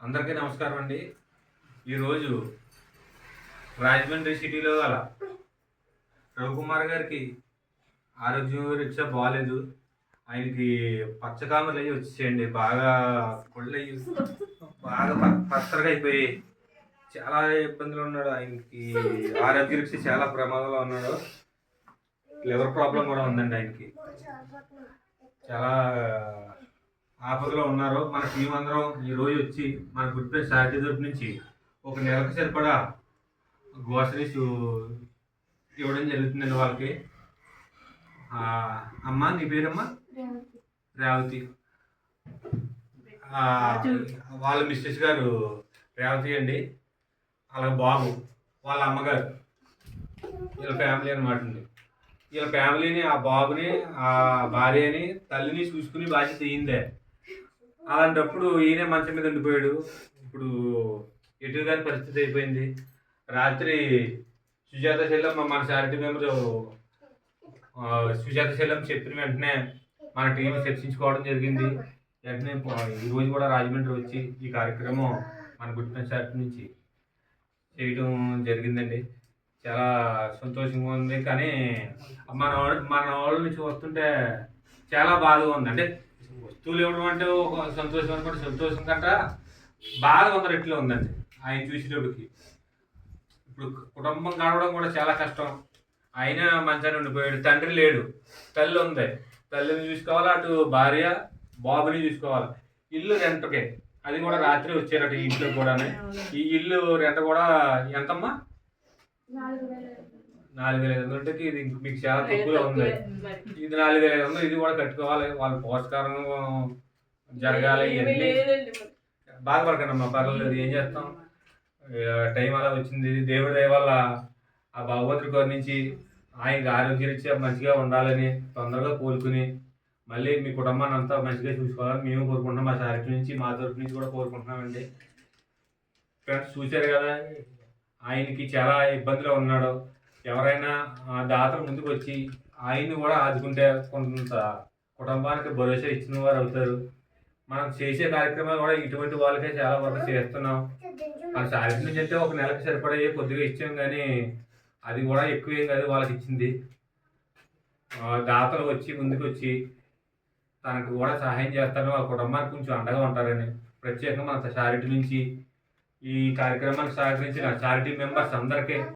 అందరికీ నమస్కారం అండి. ఈరోజు రాజమండ్రి సిటీలో గల రవికుమార్ గారికి ఆరోగ్యం రీత్యా బాగాలేదు ఆయనకి పచ్చకామలు అయ్యి వచ్చేయండి. బాగా కొళ్ళు అయ్యి బాగా పచ్చగా అయిపోయి చాలా ఇబ్బందులు ఉన్నాడు. ఆయనకి ఆరోగ్య రిక్ష చాలా ప్రమాదంలో ఉన్నాడు. లివర్ ప్రాబ్లం కూడా ఉందండి ఆయనకి. చాలా ఆపదలో ఉన్నారు మన టీం అందరం ఈరోజు వచ్చి మన గుడ్ ఫ్రెండ్స్ సారథి తరపు నుంచి ఒక నెలకు సరిపడా గ్రోసరీస్ ఇవ్వడం జరుగుతుందండి వాళ్ళకి. అమ్మ నీ పేరమ్మా? రేవతి. వాళ్ళ మిస్టెస్ గారు రేవతి అండి. వాళ్ళ బాబు వాళ్ళ అమ్మగారు. వీళ్ళ ఫ్యామిలీ అనమాట అండి. వీళ్ళ ఫ్యామిలీని ఆ బాబుని ఆ భార్యని తల్లిని చూసుకుని బాధ్యత అయ్యిందే అలాంటప్పుడు ఈయనే మంచం మీద ఉండిపోయాడు. ఇప్పుడు ఎటు పరిస్థితి అయిపోయింది. రాత్రి సుజాత శైలం మా- మన చారిటీ మెంబర్ సుజాత శైలం చెప్పిన వెంటనే మన టీం చర్చించుకోవడం జరిగింది. వెంటనే ఈరోజు ఈ రోజు కూడా రాజమండ్రి వచ్చి ఈ కార్యక్రమం మన గుట్టిన ఫ్రెండ్స్ చారిటీ నుంచి చేయడం జరిగిందండి. చాలా సంతోషంగా ఉంది. కానీ మన మన వాళ్ళ నుంచి వస్తుంటే చాలా బాధగా ఉంది. అంటే వస్తువులు ఇవ్వడం అంటే ఒక సంతోషం అనుకుంటే సంతోషం కంట బాధ వంద రెట్లు ఉందండి. ఆయన చూసేటప్పటికి ఇప్పుడు కుటుంబం గడవడం కూడా చాలా కష్టం. ఆయన మంచాన్ని ఉండిపోయాడు. తండ్రి లేడు. తల్లి ఉంది. తల్లిని చూసుకోవాలి. అటు భార్య బాబుని చూసుకోవాలి. ఇల్లు రెంట్కే. అది కూడా రాత్రి వచ్చారట ఈ ఇంట్లో కూడా ఈ ఇల్లు రెంట్ కూడా ఎంతమ్మా? నాలుగు వేల ఐదు వందలకి ఇది ఇంక మీకు చాలా తక్కువలో ఉంది ఇది నాలుగు వేల ఐదు వందలు ఇది కూడా కట్టుకోవాలి. వాళ్ళ పోషకారం జరగాలి ఇవన్నీ. బాధపడకండి అమ్మా పర్వాలేదు ఏం చేస్తాం? టైం అలా వచ్చింది. దేవుడి దయ వల్ల ఆ భగవంతుడి గారి నుంచి ఆయనకి ఆరోగ్యరీత్యా మంచిగా ఉండాలని తొందరగా కోలుకుని మళ్ళీ మీ కుటుంబాన్ని అంతా మంచిగా చూసుకోవాలని మేము కోరుకుంటున్నాం. మా చారిటీ నుంచి మా తరపు నుంచి కూడా కోరుకుంటున్నామండి. ఫ్రెండ్స్ చూశారు కదా ఆయనకి చాలా ఇబ్బందిలో ఉన్నాడు. ఎవరైనా ఆ దాతలు ముందుకు వచ్చి ఆయన్ని కూడా ఆదుకుంటే కొంత కుటుంబానికి భరోసా ఇచ్చిన వారు అవుతారు. మనం చేసే కార్యక్రమాలు కూడా ఇటువంటి వాళ్ళకే చాలా వరకు చేస్తున్నాం. మన సారి నుంచి అయితే ఒక నెలకు సరిపడే కొద్దిగా ఇచ్చాం కానీ అది కూడా ఎక్కువ ఏం కాదు వాళ్ళకి ఇచ్చింది. ఆ, దాతలు వచ్చి ముందుకు వచ్చి తనకు కూడా సహాయం చేస్తారని వాళ్ళ కుటుంబానికి కొంచెం అండగా ఉంటారని ప్రత్యేకంగా మన చారిటీ నుంచి ఈ కార్యక్రమానికి సహకరించిన చారిటీ మెంబర్స్ అందరికీ